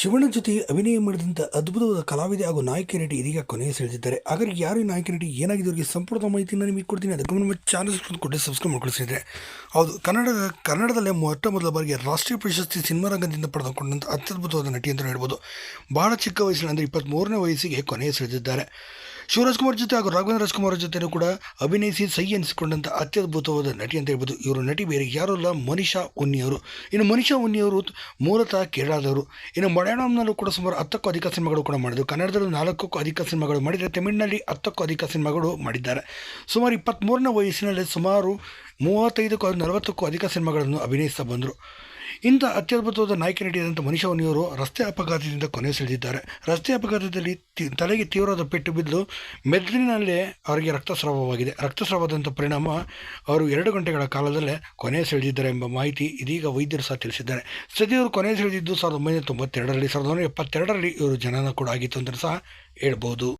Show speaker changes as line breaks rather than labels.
ಶಿವಣ್ಣ ಜೊತೆ ಅಭಿನಯ ಮಾಡಿದಂಥ ಅದ್ಭುತವಾದ ಕಲಾವಿದೆ ಹಾಗೂ ನಾಯಕಿ ನಟಿ ಇದೀಗ ಕೊನೆಯ ಸೆಳೆದಿದ್ದಾರೆ. ಹಾಗಾಗಿ ಯಾರು ನಾಯಕಿ ನಟಿ ಏನಾಗಿದೆ ಅವರಿಗೆ ಸಂಪೂರ್ಣ ಮಾಹಿತಿನ ನಿಮಗೆ ಕೊಡ್ತೀನಿ. ಅದಕ್ಕೆ ನಮ್ಮ ಚಾನಲ್ಸ್ ಕೊಟ್ಟು ಸಬ್ಸ್ಕ್ರೈಬ್ ಮಾಡ್ಕೊಳಿಸಿದ್ರೆ. ಹೌದು ಕನ್ನಡ ಕನ್ನಡದಲ್ಲೇ ಮೊಟ್ಟ ಮೊದಲ ಬಾರಿಗೆ ರಾಷ್ಟ್ರೀಯ ಪ್ರಶಸ್ತಿ ಸಿನಿಮಾ ರಂಗದಿಂದ ಪಡೆದುಕೊಂಡಂಥ ಅತ್ಯದ್ಭುತವಾದ ನಟಿ ಅಂತ ಹೇಳ್ಬೋದು. ಬಹಳ ಚಿಕ್ಕ ವಯಸ್ಸಿನ ಅಂದರೆ ಇಪ್ಪತ್ತ್ಮೂರನೇ ವಯಸ್ಸಿಗೆ ಕೊನೆಯ ಸೆಳೆದಿದ್ದಾರೆ. ಶಿವರಾಜ್ ಕುಮಾರ್ ಜೊತೆ ಹಾಗೂ ರಾಘವೇಂದ್ರ ರಾಜ್ಕುಮಾರ್ ಜೊತೆನೂ ಕೂಡ ಅಭಿನಯಿಸಿ ಸಹಿ ಎನಿಸಿಕೊಂಡಂಥ ಅತ್ಯದ್ಭುತವಾದ ನಟಿ ಅಂತ ಹೇಳ್ಬೋದು. ಇವರು ನಟಿ ಬೇರೆ ಯಾರೂ ಅಲ್ಲ, ಮನಿಷಾ ಉನ್ನಿಯವರು ಇನ್ನು ಮನಿಷಾ ಉನ್ನಿಯವರು ಮೂಲತಃ ಕೇರಳದವರು. ಇನ್ನು ಮಲಯಾಳಂನಲ್ಲೂ ಕೂಡ ಸುಮಾರು ಹತ್ತಕ್ಕೂ ಅಧಿಕ ಸಿನಿಮಾಗಳು ಕೂಡ ಮಾಡಿದರು. ಕನ್ನಡದಲ್ಲೂ ನಾಲ್ಕಕ್ಕೂ ಅಧಿಕ ಸಿನಿಮಾಗಳು ಮಾಡಿದರೆ ತಮಿಳಿನಲ್ಲಿ ಹತ್ತಕ್ಕೂ ಅಧಿಕ ಸಿನಿಮಾಗಳು ಮಾಡಿದ್ದಾರೆ. ಸುಮಾರು ಇಪ್ಪತ್ತ್ಮೂರನೇ ವಯಸ್ಸಿನಲ್ಲಿ ಸುಮಾರು ಮೂವತ್ತೈದಕ್ಕೂ ನಲವತ್ತಕ್ಕೂ ಅಧಿಕ ಸಿನಿಮಾಗಳನ್ನು ಅಭಿನಯಿಸ್ತಾ ಬಂದರು. ಇಂಥ ಅತ್ಯದ್ಭುತವಾದ ನಾಯಕ ನಟಿಯಾದಂಥ ಮನುಷ್ಯವನಿಯವರು ರಸ್ತೆ ಅಪಘಾತದಿಂದ ಕೊನೆ ಸೆಳೆದಿದ್ದಾರೆ. ರಸ್ತೆ ಅಪಘಾತದಲ್ಲಿ ತಲೆಗೆ ತೀವ್ರವಾದ ಪೆಟ್ಟು ಬಿದ್ದು ಮೆದುಳಿನಲ್ಲೇ ಅವರಿಗೆ ರಕ್ತಸ್ರಾವವಾಗಿದೆ. ರಕ್ತಸ್ರಾವದಂಥ ಪರಿಣಾಮ ಅವರು ಎರಡು ಗಂಟೆಗಳ ಕಾಲದಲ್ಲೇ ಕೊನೆ ಸೆಳೆದಿದ್ದಾರೆ ಎಂಬ ಮಾಹಿತಿ ಇದೀಗ ವೈದ್ಯರು ಸಹ ತಿಳಿಸಿದ್ದಾರೆ. ಸದ್ಯವರು ಕೊನೆ ಸೆಳೆದಿದ್ದು ಸಾವಿರದ ಒಂಬೈನೂರ ತೊಂಬತ್ತೆರಡರಲ್ಲಿ, ಸಾವಿರದ ಒಂಬೈನೂರ ಎಪ್ಪತ್ತೆರಡರಲ್ಲಿ ಇವರು ಜನನ ಕೂಡ ಆಗಿತ್ತು ಅಂತ ಸಹ ಹೇಳ್ಬೋದು.